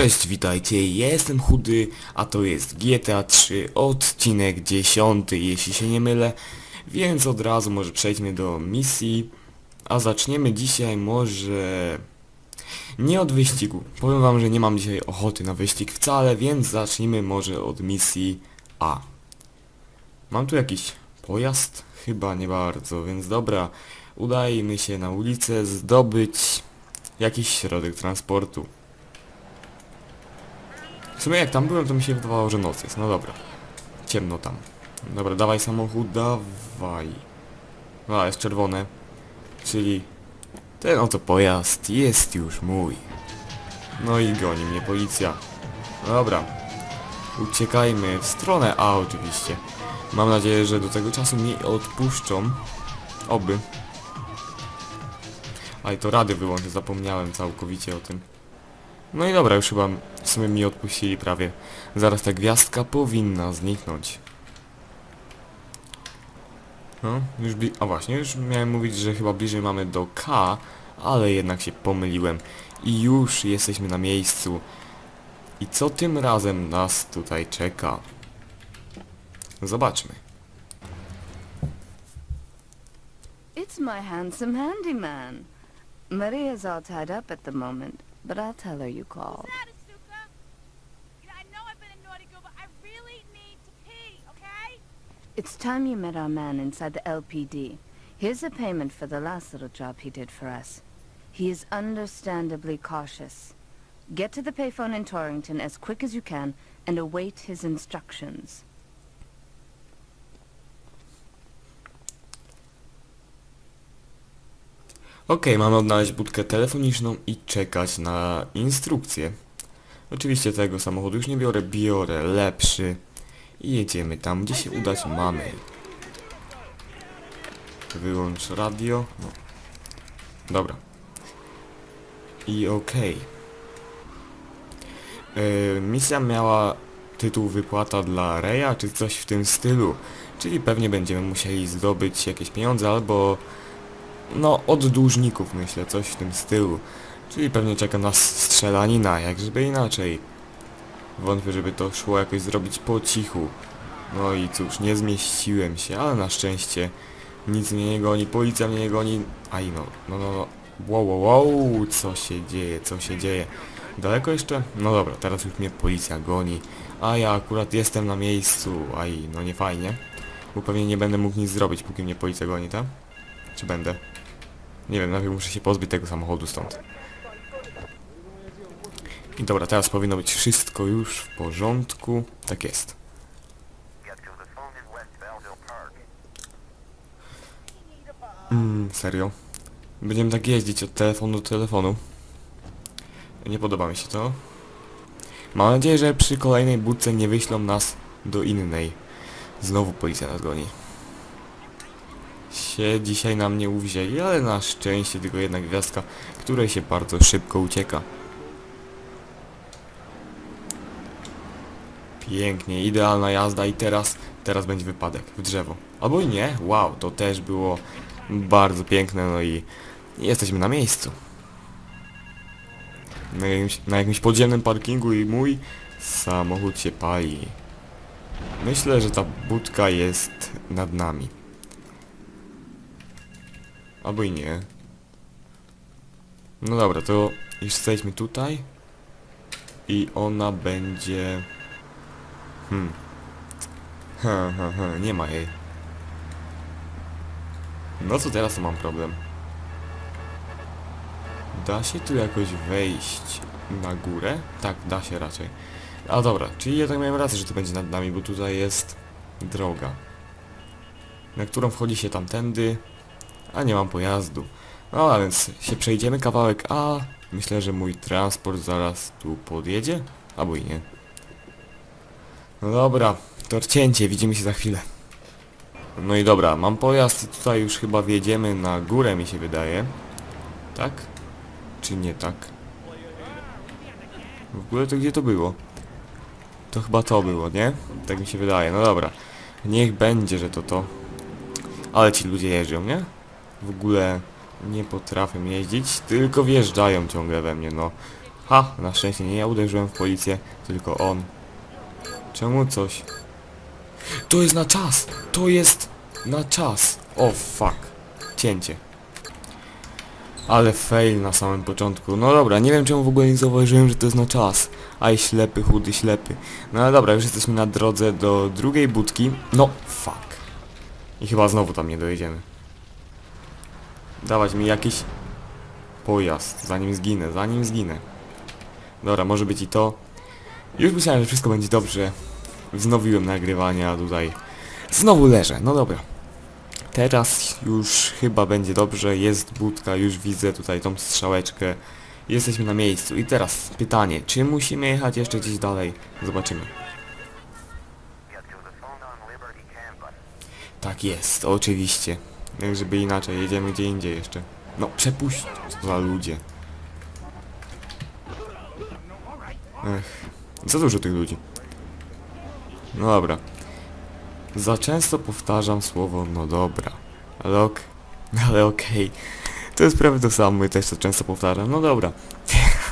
Cześć, witajcie, jestem Chudy, a to jest GTA 3, odcinek 10, jeśli się nie mylę, więc od razu może przejdźmy do misji, a zaczniemy dzisiaj może... Nie od wyścigu, powiem wam, że nie mam dzisiaj ochoty na wyścig wcale, więc zacznijmy może od misji A. Mam tu jakiś pojazd? Chyba nie bardzo, więc dobra, udajmy się na ulicę zdobyć jakiś środek transportu. W sumie jak tam byłem, to mi się wydawało, że noc jest. No dobra. Ciemno tam. Dobra, dawaj samochód, dawaj. A, jest czerwone. Czyli ten oto pojazd jest już mój. No i goni mnie policja. Dobra. Uciekajmy w stronę A oczywiście. Mam nadzieję, że do tego czasu mi odpuszczą. Oby. A i to rady wyłączę, zapomniałem całkowicie o tym. No i dobra, już chyba w sumie mi odpuścili prawie. Zaraz ta gwiazdka powinna zniknąć. No, już bli... A właśnie, już miałem mówić, że chyba bliżej mamy do K, ale jednak się pomyliłem. I już jesteśmy na miejscu. I co tym razem nas tutaj czeka? Zobaczmy. It's my handsome handyman. Maria's all tied up at the moment, but I'll tell her you called. What's that, Asuka? I know I've been a naughty girl, but I really need to pee, okay? It's time you met our man inside the LPD. Here's a payment for the last little job he did for us. He is understandably cautious. Get to the payphone in Torrington as quick as you can and await his instructions. Okej, mamy odnaleźć budkę telefoniczną i czekać na instrukcje. Oczywiście tego samochodu już nie biorę, biorę lepszy. I jedziemy tam, gdzie się udać mamy. Wyłącz radio. No. Dobra. I okej. Yy, misja miała tytuł wypłata dla Reja, czy coś w tym stylu. Czyli pewnie będziemy musieli zdobyć jakieś pieniądze albo no, od dłużników myślę, coś w tym stylu. Czyli pewnie czeka nas strzelanina, jak żeby inaczej. Wątpię, żeby to szło jakoś zrobić po cichu. No i cóż, nie zmieściłem się, ale na szczęście nic mnie nie goni, policja mnie nie goni. Aj no, no, no, no. Wow, wow, wow, co się dzieje, co się dzieje. Daleko jeszcze? No dobra, teraz już mnie policja goni. A ja akurat jestem na miejscu, aj, no nie fajnie. Bo pewnie nie będę mógł nic zrobić, póki mnie policja goni, tak? Czy będę? Nie wiem, najpierw muszę się pozbyć tego samochodu stąd. I dobra, teraz powinno być wszystko już w porządku. Tak jest. Mmm, serio? Będziemy tak jeździć od telefonu do telefonu. Nie podoba mi się to. Mam nadzieję, że przy kolejnej budce nie wyślą nas do innej. Znowu policja nas goni się dzisiaj na mnie uwzięli, ale na szczęście tylko jedna gwiazdka, której się bardzo szybko ucieka. Pięknie, idealna jazda i teraz, teraz będzie wypadek w drzewo. Albo nie, wow, to też było bardzo piękne, no i jesteśmy na miejscu. Na jakimś, na jakimś podziemnym parkingu i mój samochód się pali. Myślę, że ta budka jest nad nami. Albo i nie. No dobra, to już jesteśmy tutaj. I ona będzie... Hmm. Ha, ha, ha, nie ma jej. No co teraz mam problem? Da się tu jakoś wejść na górę? Tak, da się raczej. A dobra, czyli ja tak miałem rację, że to będzie nad nami, bo tutaj jest droga. Na którą wchodzi się tamtędy, a nie mam pojazdu. No a więc się przejdziemy kawałek A. Myślę, że mój transport zaraz tu podjedzie. Albo i nie. No dobra, to cięcie, widzimy się za chwilę. No i dobra, mam pojazd i tutaj już chyba wjedziemy na górę mi się wydaje. Tak? Czy nie tak? W ogóle to gdzie to było? To chyba to było, nie? Tak mi się wydaje, no dobra. Niech będzie, że to to. Ale ci ludzie jeżdżą, nie? W ogóle nie potrafią jeździć, tylko wjeżdżają ciągle we mnie, no. Ha, na szczęście nie ja uderzyłem w policję, tylko on. Czemu coś? To jest na czas! To jest na czas! O fuck. Cięcie. Ale fail na samym początku. No dobra, nie wiem czemu w ogóle nie zauważyłem, że to jest na czas. Aj ślepy, chudy, ślepy. No ale dobra, już jesteśmy na drodze do drugiej budki. No, fuck. I chyba znowu tam nie dojedziemy. Dawać mi jakiś pojazd, zanim zginę, zanim zginę. Dobra, może być i to. Już myślałem, że wszystko będzie dobrze. Wznowiłem nagrywanie, a tutaj znowu leżę. No dobra. Teraz już chyba będzie dobrze, jest budka, już widzę tutaj tą strzałeczkę. Jesteśmy na miejscu. I teraz pytanie, czy musimy jechać jeszcze gdzieś dalej? Zobaczymy. Tak jest, oczywiście. Jak żeby inaczej, jedziemy gdzie indziej jeszcze. No, przepuść, za ludzie. Ech, za dużo tych ludzi. No dobra. Za często powtarzam słowo no dobra. Ale ok, ale okej. To jest prawie to samo i też to często powtarzam. No dobra.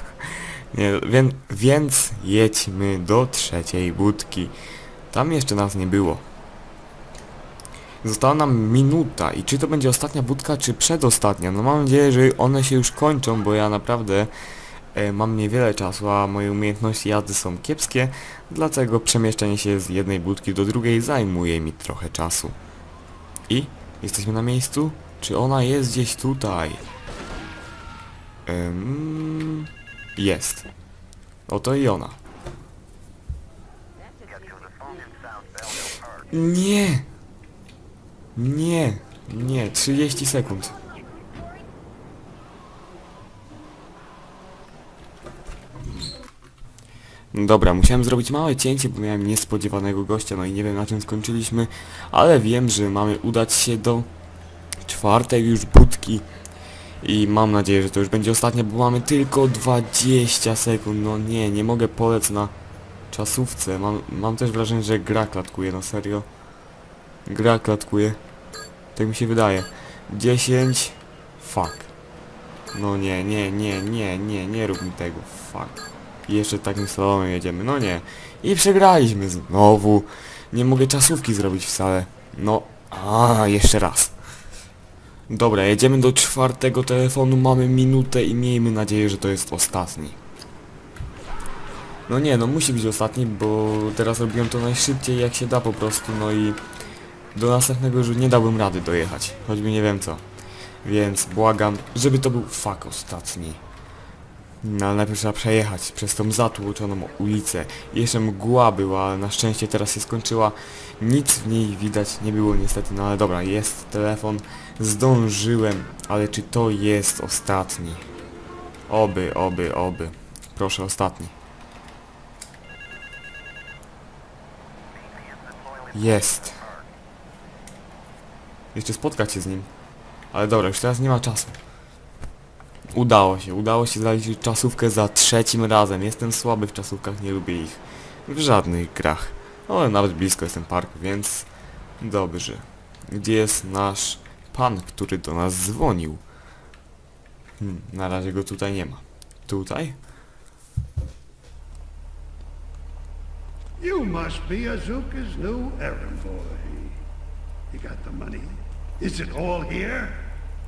Nie, więc, więc jedźmy do trzeciej budki. Tam jeszcze nas nie było. Została nam minuta i czy to będzie ostatnia budka, czy przedostatnia? No mam nadzieję, że one się już kończą, bo ja naprawdę e, mam niewiele czasu, a moje umiejętności jazdy są kiepskie, dlatego przemieszczanie się z jednej budki do drugiej zajmuje mi trochę czasu. I? Jesteśmy na miejscu? Czy ona jest gdzieś tutaj? Ym, jest. Oto i ona. Nie! Nie! Nie, 30 sekund. Dobra, musiałem zrobić małe cięcie, bo miałem niespodziewanego gościa, no i nie wiem na czym skończyliśmy, ale wiem, że mamy udać się do czwartej już budki i mam nadzieję, że to już będzie ostatnia, bo mamy tylko 20 sekund, no nie, nie mogę polec na czasówce, mam, mam też wrażenie, że gra klatkuje, no serio, gra klatkuje, tak mi się wydaje, 10, fuck, no nie, nie, nie, nie, nie, nie rób mi tego, fuck. I jeszcze takim slalomem jedziemy. No nie. I przegraliśmy znowu. Nie mogę czasówki zrobić wcale. No. A, jeszcze raz. Dobra, jedziemy do czwartego telefonu. Mamy minutę i miejmy nadzieję, że to jest ostatni. No nie, no musi być ostatni, bo teraz robiłem to najszybciej jak się da po prostu. No i do następnego już nie dałbym rady dojechać. Choćby nie wiem co. Więc błagam, żeby to był fuck ostatni. No ale najpierw trzeba przejechać przez tą zatłoczoną ulicę. Jeszcze mgła była, ale na szczęście teraz się skończyła. Nic w niej widać nie było niestety, no ale dobra, jest telefon. Zdążyłem, ale czy to jest ostatni? Oby, oby, oby. Proszę, ostatni. Jest. Jeszcze spotkać się z nim. Ale dobra, już teraz nie ma czasu. Udało się, udało się zaliczyć czasówkę za trzecim razem. Jestem słaby w czasówkach, nie lubię ich. W żadnych grach. Ale nawet blisko jestem parku, więc dobrze. Gdzie jest nasz pan, który do nas dzwonił? Hmm, na razie go tutaj nie ma. Tutaj? You must be Azuka's new errand boy. You got the money? Is it all here?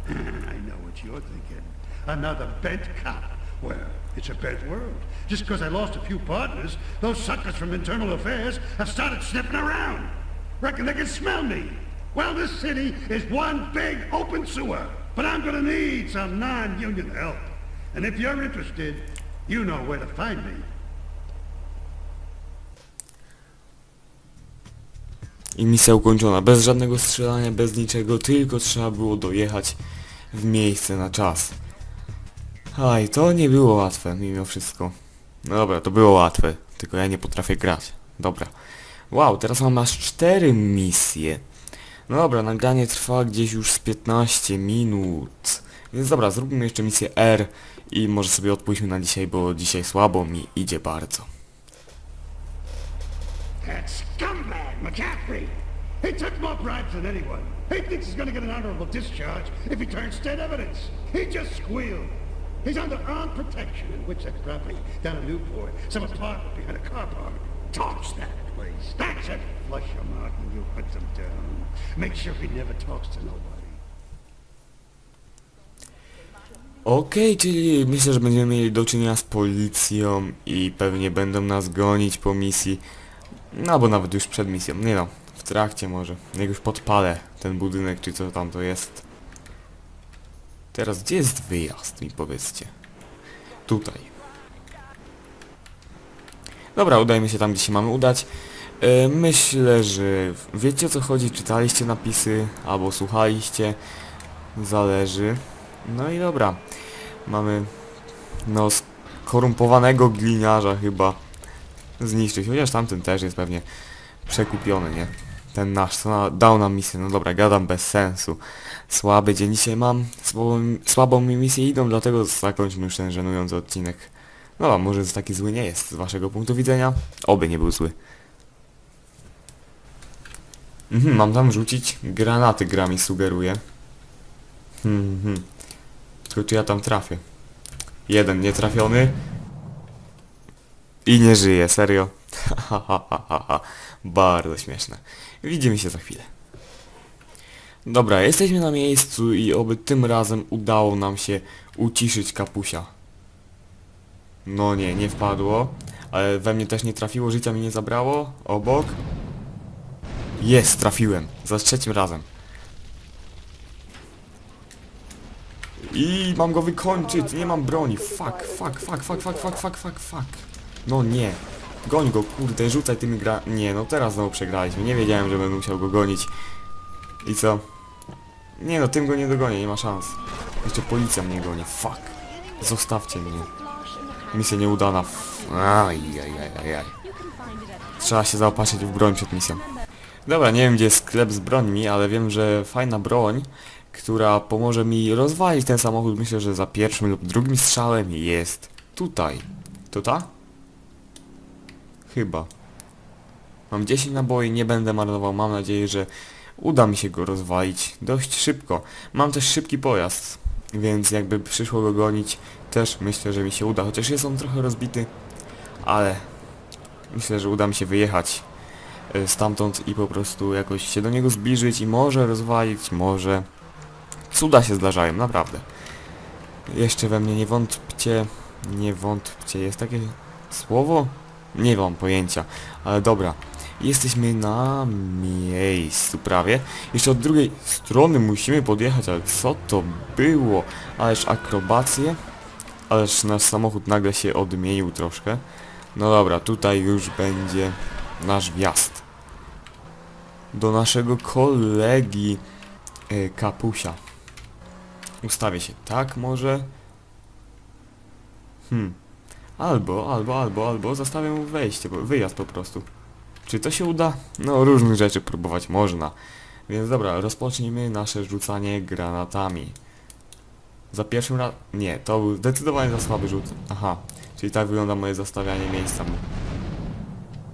I know what you're thinking. Another bent cop. Well, it's a bent world. Just because I lost a few partners, those suckers from Internal Affairs have started sniffing around. Reckon they can smell me. Well, this city is one big open sewer. But I'm gonna need some non-union help. And if you're interested, you know where to find me. I misja ukończona. Bez żadnego strzelania, bez niczego, tylko trzeba było dojechać w miejsce na czas. Aj, to nie było łatwe, mimo wszystko. No dobra, to było łatwe, tylko ja nie potrafię grać. Dobra. Wow, teraz mam aż 4 misje. No dobra, nagranie trwa gdzieś już z 15 minut. Więc dobra, zróbmy jeszcze misję R i może sobie odpuśćmy na dzisiaj, bo dzisiaj słabo mi idzie bardzo. That scumbag, McCaffrey! He took more bribes than anyone. He thinks he's gonna get an honorable discharge if he turns state evidence. He just squealed. He's under armed protection in property down in Newport. Some apartment behind a car park. That place. That's it. Flush him out you hunt him down. Make sure he never talks to nobody. Okej, czyli myślę, że będziemy mieli do czynienia z policją i pewnie będą nas gonić po misji. No, albo nawet już przed misją. Nie no, w trakcie może. Jak już podpalę ten budynek, czy co tam to jest. Teraz, gdzie jest wyjazd, mi powiedzcie? Tutaj. Dobra, udajmy się tam, gdzie się mamy udać. E, myślę, że wiecie o co chodzi, czytaliście napisy, albo słuchaliście. Zależy. No i dobra. Mamy no skorumpowanego gliniarza chyba zniszczyć, chociaż tamten też jest pewnie przekupiony, nie? Ten nasz, co dał nam misję, no dobra, gadam bez sensu. Słaby dzień dzisiaj mam, słabą, słabą mi misję idą, dlatego zakończmy już ten żenujący odcinek. No, a może taki zły nie jest z waszego punktu widzenia? Oby nie był zły. Mhm, mam tam rzucić granaty, gra mi sugeruje. Hmm. Tylko czy ja tam trafię? Jeden nietrafiony. I nie żyje, serio. Bardzo śmieszne. Widzimy się za chwilę. Dobra, jesteśmy na miejscu i oby tym razem udało nam się uciszyć kapusia. No nie, nie wpadło. Ale we mnie też nie trafiło, życia mi nie zabrało. Obok. Jest, trafiłem. Za trzecim razem. I mam go wykończyć, nie mam broni. Fuck, fuck, fuck, fuck, fuck, fuck, fuck, fuck, fuck. No nie. Goń go, kurde, rzucaj tymi gra... Nie, no teraz znowu przegraliśmy. Nie wiedziałem, że będę musiał go gonić. I co? Nie no, tym go nie dogonię, nie ma szans. Jeszcze policja mnie goni, fuck. Zostawcie mnie. Misja nieudana. Ajajajajaj. Trzeba się zaopatrzyć w broń przed misją. Dobra, nie wiem gdzie jest sklep z brońmi, ale wiem, że fajna broń, która pomoże mi rozwalić ten samochód, myślę, że za pierwszym lub drugim strzałem jest tutaj. To ta? Chyba. Mam 10 naboi, nie będę marnował, mam nadzieję, że uda mi się go rozwalić dość szybko. Mam też szybki pojazd, więc jakby przyszło go gonić, też myślę, że mi się uda, chociaż jest on trochę rozbity, ale myślę, że uda mi się wyjechać e, stamtąd i po prostu jakoś się do niego zbliżyć i może rozwalić, może... Cuda się zdarzają, naprawdę. Jeszcze we mnie nie wątpcie, nie wątpcie, jest takie słowo? Nie mam pojęcia, ale dobra. Jesteśmy na miejscu prawie. Jeszcze od drugiej strony musimy podjechać, ale co to było? Ależ akrobacje. Ależ nasz samochód nagle się odmienił troszkę. No dobra, tutaj już będzie nasz wjazd. Do naszego kolegi e, Kapusia. Ustawię się tak może. Hmm. Albo, albo, albo, albo zostawię wejście, wyjazd po prostu. Czy to się uda? No, różnych rzeczy próbować można. Więc dobra, rozpocznijmy nasze rzucanie granatami. Za pierwszym razem... Nie, to był zdecydowanie za słaby rzut. Aha, czyli tak wygląda moje zastawianie miejsca.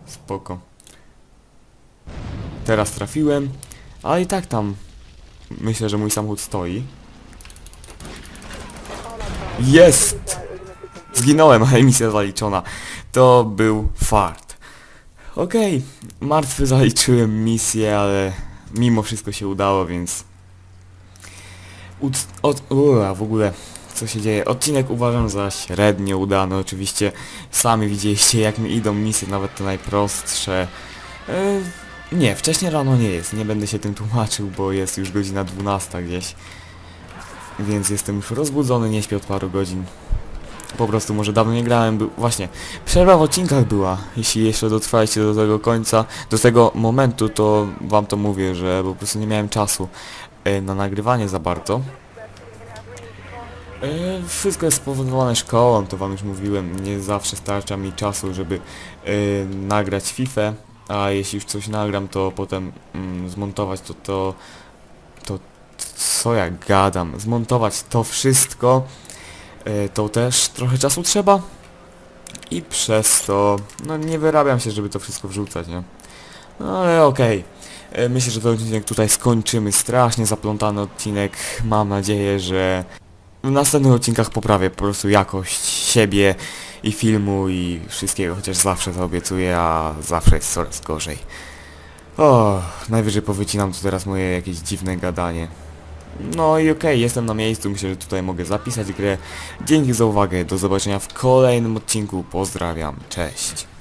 Spoko. Teraz trafiłem, ale i tak tam myślę, że mój samochód stoi. Jest! Zginąłem, a emisja zaliczona. To był fart. Okej, martwy zaliczyłem misję, ale mimo wszystko się udało, więc... Ud- od, ua, w ogóle, co się dzieje? Odcinek uważam za średnio udany, oczywiście sami widzieliście jak mi idą misje, nawet te najprostsze. E, nie, wcześniej rano nie jest, nie będę się tym tłumaczył, bo jest już godzina 12 gdzieś. Więc jestem już rozbudzony, nie śpię od paru godzin. Po prostu może dawno nie grałem, był... Właśnie, przerwa w odcinkach była. Jeśli jeszcze dotrwaliście do tego końca, do tego momentu, to wam to mówię, że po prostu nie miałem czasu e, na nagrywanie za bardzo. E, wszystko jest spowodowane szkołą, to wam już mówiłem, nie zawsze starcza mi czasu, żeby e, nagrać FIFA, a jeśli już coś nagram, to potem mm, zmontować to, to, to co ja gadam, zmontować to wszystko, to też trochę czasu trzeba i przez to, no nie wyrabiam się, żeby to wszystko wrzucać, nie? No ale okej. E, Myślę, że ten odcinek tutaj skończymy. Strasznie zaplątany odcinek. Mam nadzieję, że w następnych odcinkach poprawię po prostu jakość siebie i filmu i wszystkiego, chociaż zawsze to obiecuję, a zawsze jest coraz gorzej. O, najwyżej powycinam tu teraz moje jakieś dziwne gadanie. No i okej, jestem na miejscu, myślę, że tutaj mogę zapisać grę. Dzięki za uwagę, do zobaczenia w kolejnym odcinku, pozdrawiam, cześć.